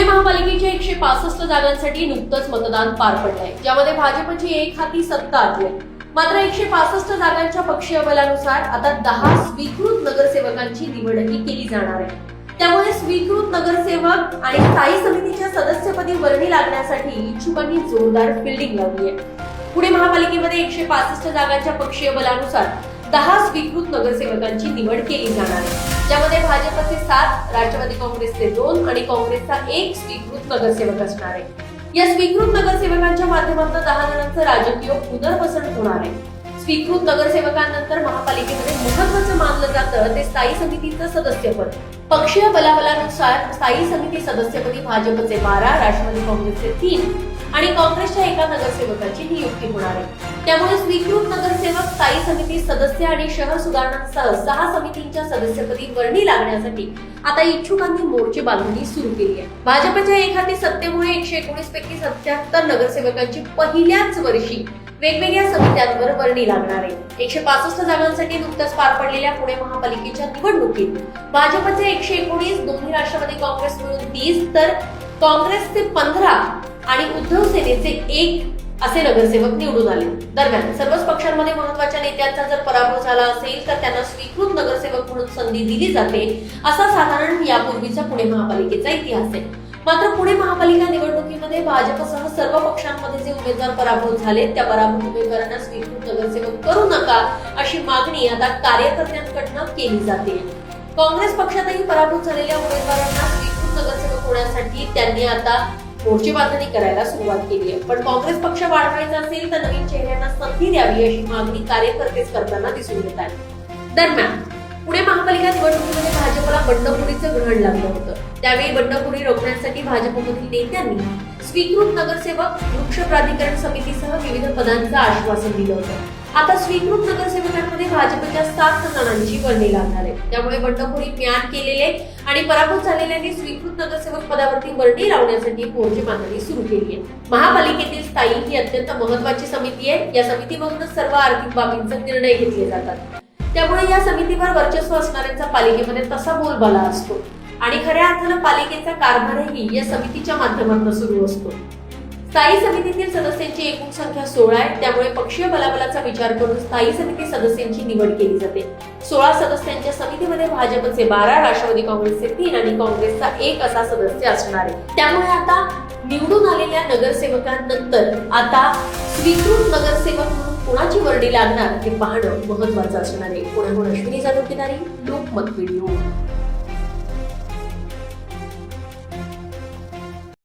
पुणे महापालिकेच्या एकशे पासष्ट जागांसाठी नुकतंच मतदान पार पडलंय. ज्यामध्ये भाजपची एक हाती सत्ता आली आहे. मात्र एकशे पासष्ट जागांच्या पक्षीय बलानुसार आता दहा स्वीकृत नगरसेवकांची निवडही केली जाणार आहे. त्यामुळे स्वीकृत नगरसेवक आणि स्थायी समितीच्या सदस्यपदी वर्णी लागण्यासाठी इच्छुकांनी जोरदार फिल्डिंग लावली आहे. पुणे महापालिकेमध्ये एकशे पासष्ट जागांच्या पक्षीय बलानुसार दहा स्वीकृत नगरसेवकांची निवड केली जाणार आहे. ज्यामध्ये भाजपचे सात राष्ट्रवादी काँग्रेसचे दोन आणि काँग्रेसचा एक स्वीकृत नगरसेवक असणार आहे. या स्वीकृत नगरसेवकांच्या माध्यमातून दहा जणांचं राजकीय पुनर्वसन होणार आहे. स्वीकृत नगरसेवकांनंतर महापालिकेमध्ये महत्वाचं मानलं जातं ते स्थायी समितीचं सदस्यपद. पक्षीय बलाबलानुसार स्थायी समिती सदस्यपदी भाजपचे बारा राष्ट्रवादी काँग्रेसचे तीन. आणि काँग्रेसच्या एका नगरसेवकाची नियुक्ती होणार आहे. त्यामुळे स्वीकृत नगरसेवक स्थायी समिती सदस्य आणि शहर सुधारणांसह सहा समितींच्या सदस्यपदी वर्णी लागण्यासाठी आता इच्छुकांनी मोर्चे बांधणी सुरू केली आहे. भाजपच्या एखादी सत्तेमुळे एकशे एकोणीस पैकी सत्याहत्तर नगरसेवकांची पहिल्याच वर्षी वेगवेगळ्या समित्यांवर वर्णी लागणार आहे. एकशे पासष्ट जागांसाठी नुकत्याच पार पडलेल्या पुणे महापालिकेच्या निवडणुकीत भाजपचे एकशे एकोणीस दोन्ही राष्ट्रवादी काँग्रेस मिळून तीस तर काँग्रेसचे पंधरा आणि उद्धव सेनेचे एक असे नगरसेवक निवडून आले. दरम्यान सर्वच पक्षांमध्ये महत्त्वाच्या नेत्यांचा जर पराभव झाला असेल तर त्यांना स्वीकृत नगरसेवक म्हणून संधी दिली जाते असा साधारण यापूर्वीचा पुणे महापालिकेचा इतिहास आहे. मात्र पुणे महापालिका निवडणुकीमध्ये भाजपसह सर्व पक्षांमध्ये जे उमेदवार पराभूत झाले त्या पराभूत उमेदवारांना स्वीकृत नगरसेवक करू नका अशी मागणी आता कार्यकर्त्यांकडनं केली जाते. काँग्रेस पक्षातही पराभूत झालेल्या उमेदवारांना स्वीकृत नगरसेवक होण्यासाठी त्यांनी आता मोर्चे बांधणी करायला सुरुवात केली आहे. पण काँग्रेस पक्ष वाढवायचा असेल तर नवीन चेहऱ्यांना संधी द्यावी अशी मागणी कार्यकर्तेच करताना दिसून येत आहे. दरम्यान पुणे महापालिका निवडणुकीमध्ये भाजपला बंडखोरीचं ग्रहण लागलं होतं. त्यावेळी बंडखोरी रोखण्यासाठी भाजपमधील नेत्यांनी स्वीकृत नगरसेवक वृक्ष प्राधिकरण समितीसह विविध पदांचं आश्वासन दिलं होतं. आता स्वीकृत नगरसेवकांमध्ये भाजपच्या सात जणांची वर्णी लागणार आहे त्यामुळे बंडखोरी म्यान केलेले आणि पराभूत झालेल्यांनी स्वीकृत नगरसेवक पदावरती वर्णी लावण्यासाठी मोर्चे बांधणी सुरू केली आहे महापालिकेतील स्थायी ही अत्यंत महत्वाची समिती आहे. या समितीमधूनच सर्व आर्थिक बाबींचे निर्णय घेतले जातात. त्यामुळे या समितीवर वर्चस्व असणाऱ्यांचा पालिकेमध्ये तसा बोलबाला असतो. आणि खऱ्या अर्थानं पालिकेचा कारभारही या समितीच्या माध्यमातून सुरू असतो. स्थायी समितीतील सदस्यांची एकूण संख्या सोळा आहे. त्यामुळे पक्षीय बलाबलाचा विचार करून स्थायी समिती सदस्यांची निवड केली जाते. सोळा सदस्यांच्या समितीमध्ये भाजपचे बारा राष्ट्रवादी काँग्रेसचे तीन आणि काँग्रेसचा एक असा सदस्य असणार आहे. त्यामुळे आता निवडून आलेल्या नगरसेवकांनंतर आता स्वीकृत नगरसेवक म्हणून कोणाची वर्णी लागणार हे पाहणं महत्वाचं असणार आहे. पुण्याहून अश्विनी जाधव किनारी लोकमत व्हिडिओ.